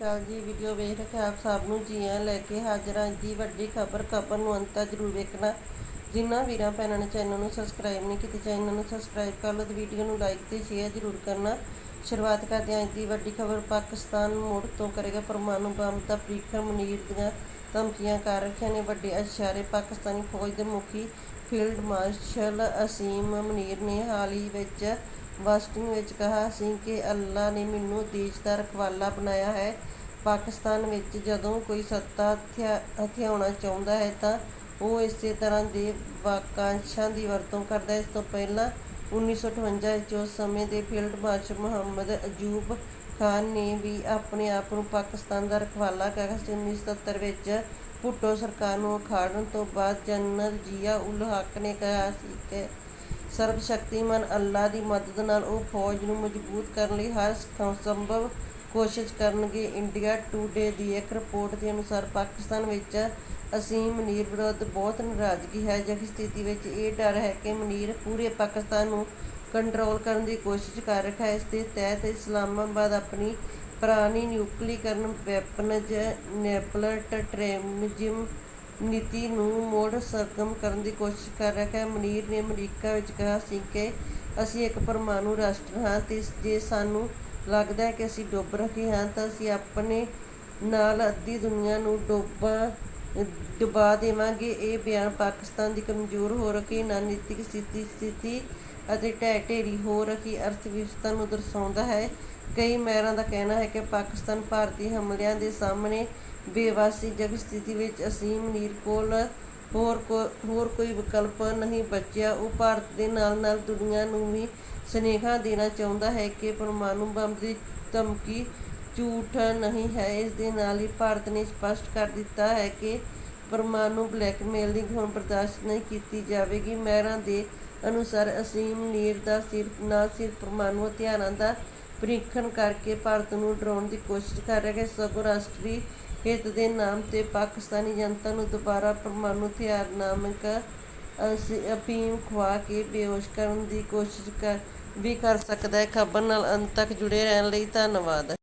ਅਕਾਲ ਜੀ ਵੀਡੀਓ ਵੇਖ ਰਹੇ ਆਪ ਸਭ ਨੂੰ ਜੀ ਆਇਆਂ ਲੈ ਕੇ ਹਾਜ਼ਰ ਹਾਂ ਦੀ ਵੱਡੀ ਖਬਰ ਖਬਰ ਨੂੰ ਅੰਤ ਤੱਕ ਜ਼ਰੂਰ ਵੇਖਣਾ। ਜਿਨ੍ਹਾਂ ਵੀਰਾਂ ਭੈਣਾਂ ਨੇ ਚੈਨਲ ਨੂੰ ਸਬਸਕ੍ਰਾਈਬ ਨਹੀਂ ਕੀਤਾ ਚੈਨਲ ਨੂੰ ਸਬਸਕ੍ਰਾਈਬ ਕਰ ਲਓ ਤੇ ਵੀਡੀਓ ਨੂੰ ਲਾਈਕ ਤੇ ਸ਼ੇਅਰ ਜ਼ਰੂਰ ਕਰਨਾ। ਸ਼ੁਰੂਆਤ ਕਰਦੇ ਹਾਂ ਅੱਜ ਦੀ ਵੱਡੀ ਖਬਰ ਪਾਕਿਸਤਾਨ ਮੁੜ ਤੋਂ ਕਰੇਗਾ ਪਰਮਾਣੂ ਬੰਬ ਦਾ ਪ੍ਰੀਖਣ ਮਨੀਰ ਦੀਆਂ ਧਮਕੀਆਂ ਕਰ ਰੱਖੀਆਂ ਨੇ। ਵੱਡੇ ਇਸ਼ਾਰੇ ਪਾਕਿਸਤਾਨੀ ਫੌਜ ਦੇ ਮੁਖੀ ਫੀਲਡ ਮਾਰਸ਼ਲ ਅਸੀਮ ਮਨੀਰ ਨੇ ਹਾਲ ਹੀ ਵਿੱਚ ਵਾਸ਼ਿੰਗਟਨ ਵਿੱਚ ਕਿਹਾ ਸੀ ਕਿ ਅੱਲਾ ਨੇ ਮੈਨੂੰ ਦੇਸ਼ ਦਾ ਰਖਵਾਲਾ ਬਣਾਇਆ ਹੈ। ਪਾਕਿਸਤਾਨ ਵਿੱਚ ਜਦੋਂ ਕੋਈ ਸੱਤਾ ਹਥਿਆਉਣਾ ਚਾਹੁੰਦਾ ਹੈ ਤਾਂ ਉਹ ਇਸੇ ਤਰ੍ਹਾਂ ਦੇ ਵਾਕਾਂਸ਼ਾਂ ਦੀ ਵਰਤੋਂ ਕਰਦਾ ਹੈ। ਇਸ ਤੋਂ ਪਹਿਲਾਂ 1958 ਵਿੱਚ ਉਸ ਸਮੇਂ ਦੇ ਫੀਲਡ ਮਾਰਸ਼ਲ ਮੁਹੰਮਦ ਅਯੂਬ ਖਾਨ ਨੇ ਵੀ ਆਪਣੇ ਆਪ ਨੂੰ ਪਾਕਿਸਤਾਨ ਦਾ ਰਖਵਾਲਾ ਕਿਹਾ ਸੀ। 1977 ਵਿੱਚ ਭੁੱਟੋ ਸਰਕਾਰ ਨੂੰ ਉਖਾੜਨ ਤੋਂ ਬਾਅਦ ਜਨਰਲ ਜ਼ਿਆ ਉਲ ਹੱਕ ਨੇ ਕਿਹਾ ਸੀ ਕਿ ਸਰਬਸ਼ਕਤੀਮਾਨ ਅੱਲਾ ਦੀ ਮਦਦ ਨਾਲ ਉਹ ਫੌਜ ਨੂੰ ਮਜ਼ਬੂਤ ਕਰਨ ਲਈ ਹਰ ਸੰਭਵ ਕੋਸ਼ਿਸ਼ ਕਰਨਗੇ। ਇੰਡੀਆ ਟੂਡੇ ਦੀ ਇੱਕ ਰਿਪੋਰਟ ਦੇ ਅਨੁਸਾਰ ਪਾਕਿਸਤਾਨ ਵਿੱਚ ਅਸੀਮ ਮਨੀਰ ਵਿਰੁੱਧ ਬਹੁਤ ਨਾਰਾਜ਼ਗੀ ਹੈ। ਅਜਿਹੀ ਸਥਿਤੀ ਵਿੱਚ ਇਹ ਡਰ ਹੈ ਕਿ ਮਨੀਰ ਪੂਰੇ ਪਾਕਿਸਤਾਨ ਨੂੰ ਕੰਟਰੋਲ ਕਰਨ ਦੀ ਕੋਸ਼ਿਸ਼ ਕਰ ਰਿਹਾ ਹੈ। ਇਸ ਦੇ ਤਹਿਤ ਇਸਲਾਮਾਬਾਦ ਆਪਣੀ ਪੁਰਾਣੀ ਨਿਊਕਲੀਕਰਨ ਵੈਪਨਜ਼ ਨੈਪਲਟ ਟ੍ਰੇਮਿਜ਼ਮ ਨੀਤੀ ਨੂੰ ਮੁੜ ਸਰਗਰਮ ਕਰਨ ਦੀ ਕੋਸ਼ਿਸ਼ ਕਰ ਰਿਹਾ ਹੈ। ਮਨੀਰ ਨੇ ਅਮਰੀਕਾ ਵਿੱਚ ਕਿਹਾ ਸੀ ਕਿ ਅਸੀਂ ਇੱਕ ਪਰਮਾਣੂ ਰਾਸ਼ਟਰ ਹਾਂ ਤੇ ਜੇ ਸਾਨੂੰ ਲੱਗਦਾ ਹੈ ਕਿ ਅਸੀਂ ਡੁੱਬ ਰਹੇ ਹਾਂ ਤਾਂ ਅਸੀਂ ਆਪਣੇ ਨਾਲ ਅੱਧੀ ਦੁਨੀਆ ਨੂੰ ਡੋਬਾ, ਡੁਬਾ ਦੇਵਾਂਗੇ। ਇਹ ਬਿਆਨ ਪਾਕਿਸਤਾਨ ਦੀ ਕਮਜ਼ੋਰ ਹੋ ਰਹੀ ਰਣਨੀਤਿਕ ਸਥਿਤੀ ਸਥਿਤੀ ਅਤੇ ਢਹਿ ਢੇਰੀ ਹੋ ਰਹੀ ਅਰਥ ਨੂੰ ਦਰਸਾਉਂਦਾ ਹੈ। ਕਈ ਮਾਹਿਰਾਂ ਦਾ ਕਹਿਣਾ ਹੈ ਕਿ ਪਾਕਿਸਤਾਨ ਭਾਰਤੀ ਹਮਲਿਆਂ ਦੇ ਸਾਹਮਣੇ ਬੇਵਾਸੀ ਜਗ ਸਥਿਤੀ ਵਿੱਚ ਅਸੀਮ ਨੀਰ ਕੋਲ ਹੋਰ ਕੋ, ਹੋਰ ਕੋਈ ਵਿਕਲਪ ਨਹੀਂ ਬਚਿਆ। ਉਹ ਭਾਰਤ ਦੇ ਨਾਲ ਨਾਲ ਦੁਨੀਆ ਨੂੰ ਵੀ ਸੁਨੇਹਾ ਦੇਣਾ ਚਾਹੁੰਦਾ ਹੈ ਕਿ ਪਰਮਾਣੂ ਬੰਬ ਦੀ ਧਮਕੀ ਝੂਠ ਨਹੀਂ ਹੈ। ਇਸ ਦੇ ਨਾਲ ਹੀ ਭਾਰਤ ਨੇ ਸਪਸ਼ਟ ਕਰ ਦਿੱਤਾ ਹੈ ਕਿ ਪਰਮਾਣੂ ਬਲੈਕਮੇਲਿੰਗ ਹੁਣ ਬਰਦਾਸ਼ਤ ਨਹੀਂ ਕੀਤੀ ਜਾਵੇਗੀ। ਮਹਿਰਾਂ ਦੇ ਅਨੁਸਾਰ ਅਸੀਮ ਨੀਰ ਦਾ ਸਿਰਫ ਨਾ ਸਿਰਫ ਪਰਮਾਣੂ ਹਥਿਆਰਾਂ ਦਾ ਪ੍ਰੀਖਣ ਕਰਕੇ ਭਾਰਤ ਨੂੰ ਡਰਾਉਣ ਦੀ ਕੋਸ਼ਿਸ਼ ਕਰ ਰਿਹਾ ਹੈ। ਸਗੋਂ ਰਾਸ਼ਟਰੀ ਹਿੱਤ ਦੇ ਨਾਮ ਤੇ ਪਾਕਿਸਤਾਨੀ ਜਨਤਾ ਨੂੰ ਦੁਬਾਰਾ ਪਰਮਾਣੂ ਹਥਿਆਰ ਨਾਮਕ ਅਸ- ਅਫੀਮ ਖਵਾ ਕੇ ਬੇਹੋਸ਼ ਕਰਨ ਦੀ ਕੋਸ਼ਿਸ਼ ਕਰ, ਵੀ ਕਰ ਸਕਦਾ ਹੈ। ਖਬਰ ਨਾਲ ਅੰਤ ਤੱਕ ਜੁੜੇ ਰਹਿਣ ਲਈ ਧੰਨਵਾਦ।